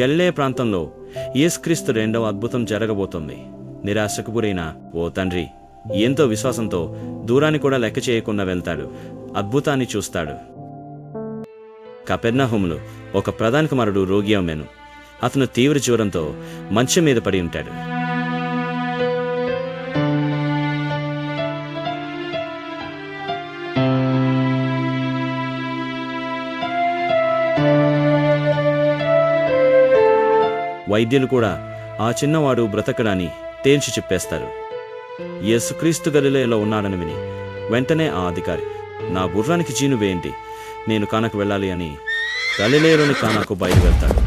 గల్లే ప్రాంతంలో యేసుక్రీస్తు రెండవ అద్భుతం జరగబోతోంది. నిరాశకు గురైన ఓ తండ్రి ఎంతో విశ్వాసంతో దూరాన్ని కూడా లెక్క చేయకుండా వెళ్తాడు. అద్భుతాన్ని చూస్తాడు. కపెర్నహుములో ఒక ప్రధాన కుమారుడు రోగి అమ్మాను అతను తీవ్ర జ్వరంతో మంచం మీద పడి ఉంటాడు. వైద్యులు కూడా ఆ చిన్నవాడు బ్రతకడాన్ని తేల్చి చెప్పేస్తారు. యేసుక్రీస్తు గలిలేలో ఉన్నాడని విని వెంటనే ఆ అధికారి నా గుర్రానికి జీను వేయండి నేను కానకు వెళ్ళాలి అని గలిలేలోని కానాకు బయలువెళ్తాడు.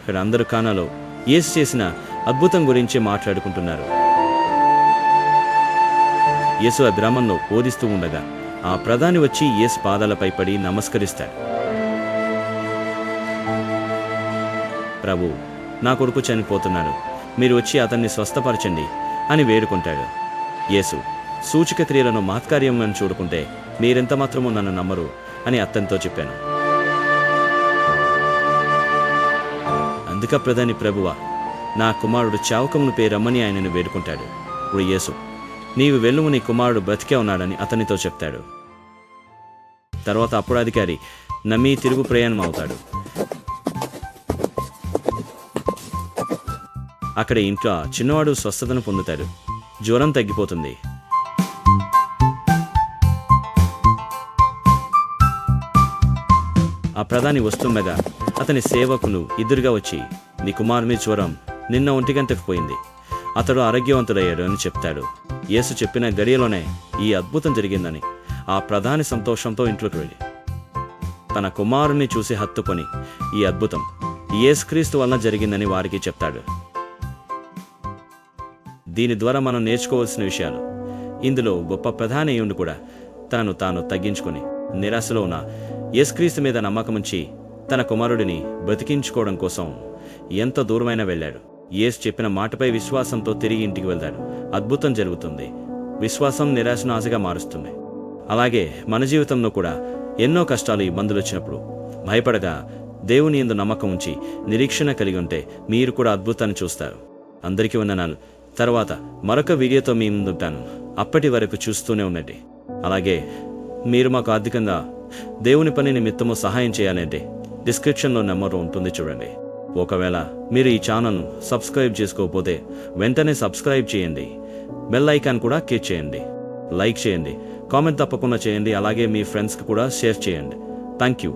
ఇక్కడ అందరూ కానాలో ఏసు చేసిన అద్భుతం గురించి మాట్లాడుకుంటున్నారు. యేసు ఆ గ్రామంలో బోధిస్తూ ఉండగా ఆ ప్రధాని వచ్చి యేసు పాదాలపై పడి నమస్కరిస్తాడు. ప్రభు నా కొడుకు చనిపోతున్నాడు. మీరు వచ్చి అతన్ని స్వస్థపరచండి అని వేడుకుంటాడు. యేసు సూచిక క్రియలను మహత్కార్యం అని చూడుకుంటే మీరెంత మాత్రమూ నన్ను నమ్మరు అని అత్తంతో చెప్పాను. అందుక ప్రధాని ప్రభువ నా కుమారుడు చావకమును పేరమ్మని ఆయనను వేడుకుంటాడు. ఇప్పుడు యేసు నీవు వెళ్ళుము నీ కుమారుడు బ్రతికే ఉన్నాడని అతనితో చెప్తాడు. తర్వాత అప్పుడు అధికారి నమ్మి తిరుగు ప్రయాణం అవుతాడు అక్కడ ఇంట్లో చిన్నవాడు స్వస్థతను పొందుతాడు. జ్వరం తగ్గిపోతుంది. ఆ ప్రధాని వస్తుండగా అతని సేవకులు ఇద్దరుగా వచ్చి నీ కుమారుని జ్వరం నిన్న ఒంటిగంటకు పోయింది. అతడు ఆరోగ్యవంతుడయ్యాడు అని చెప్తాడు. యేసు చెప్పిన గడియలోనే ఈ అద్భుతం జరిగిందని ఆ ప్రధాని సంతోషంతో ఇంట్లోకి వెళ్ళి. తన కుమారుణ్ణి చూసి హత్తుకొని ఈ అద్భుతం యేసుక్రీస్తు వలన జరిగిందని వారికి చెప్తాడు. దీని ద్వారా మనం నేర్చుకోవాల్సిన విషయాలు ఇందులో గొప్ప ప్రధానయుడు కూడా తనను తాను తగ్గించుకొని నిరాశలో ఉన్న యేసుక్రీస్తు మీద నమ్మకముంచి తన కుమారుడిని బ్రతికించుకోవడం కోసం ఎంత దూరమైనా వెళ్ళాడు. యేసు చెప్పిన మాటపై విశ్వాసంతో తిరిగి ఇంటికి వెళ్తాడు అద్భుతం జరుగుతుంది. విశ్వాసం నిరాశను ఆశగా మారుస్తుంది. అలాగే మన జీవితంలో కూడా ఎన్నో కష్టాలు ఇబ్బందులు వచ్చినప్పుడు భయపడగా దేవుని ఎందు నమ్మకం ఉంచి నిరీక్షణ కలిగి ఉంటే మీరు కూడా అద్భుతాన్ని చూస్తారు. అందరికీ వందనాలు. తర్వాత మరొక వీడియోతో మీ ముందుంటాను అప్పటి వరకు చూస్తూనే ఉండండి. అలాగే మీరు మాకు ఆర్థికంగా దేవుని పని నిమిత్తము సహాయం చేయాలంటే డిస్క్రిప్షన్లో నెంబర్ ఉంటుంది చూడండి. ఒకవేళ మీరు ఈ ఛానల్ను సబ్స్క్రైబ్ చేసుకోకపోతే వెంటనే సబ్స్క్రైబ్ చేయండి. బెల్ ఐకాన్ కూడా క్లిక్ చేయండి. లైక్ చేయండి. కామెంట్ తప్పకుండా చేయండి. అలాగే మీ ఫ్రెండ్స్కి కూడా షేర్ చేయండి. Thank you.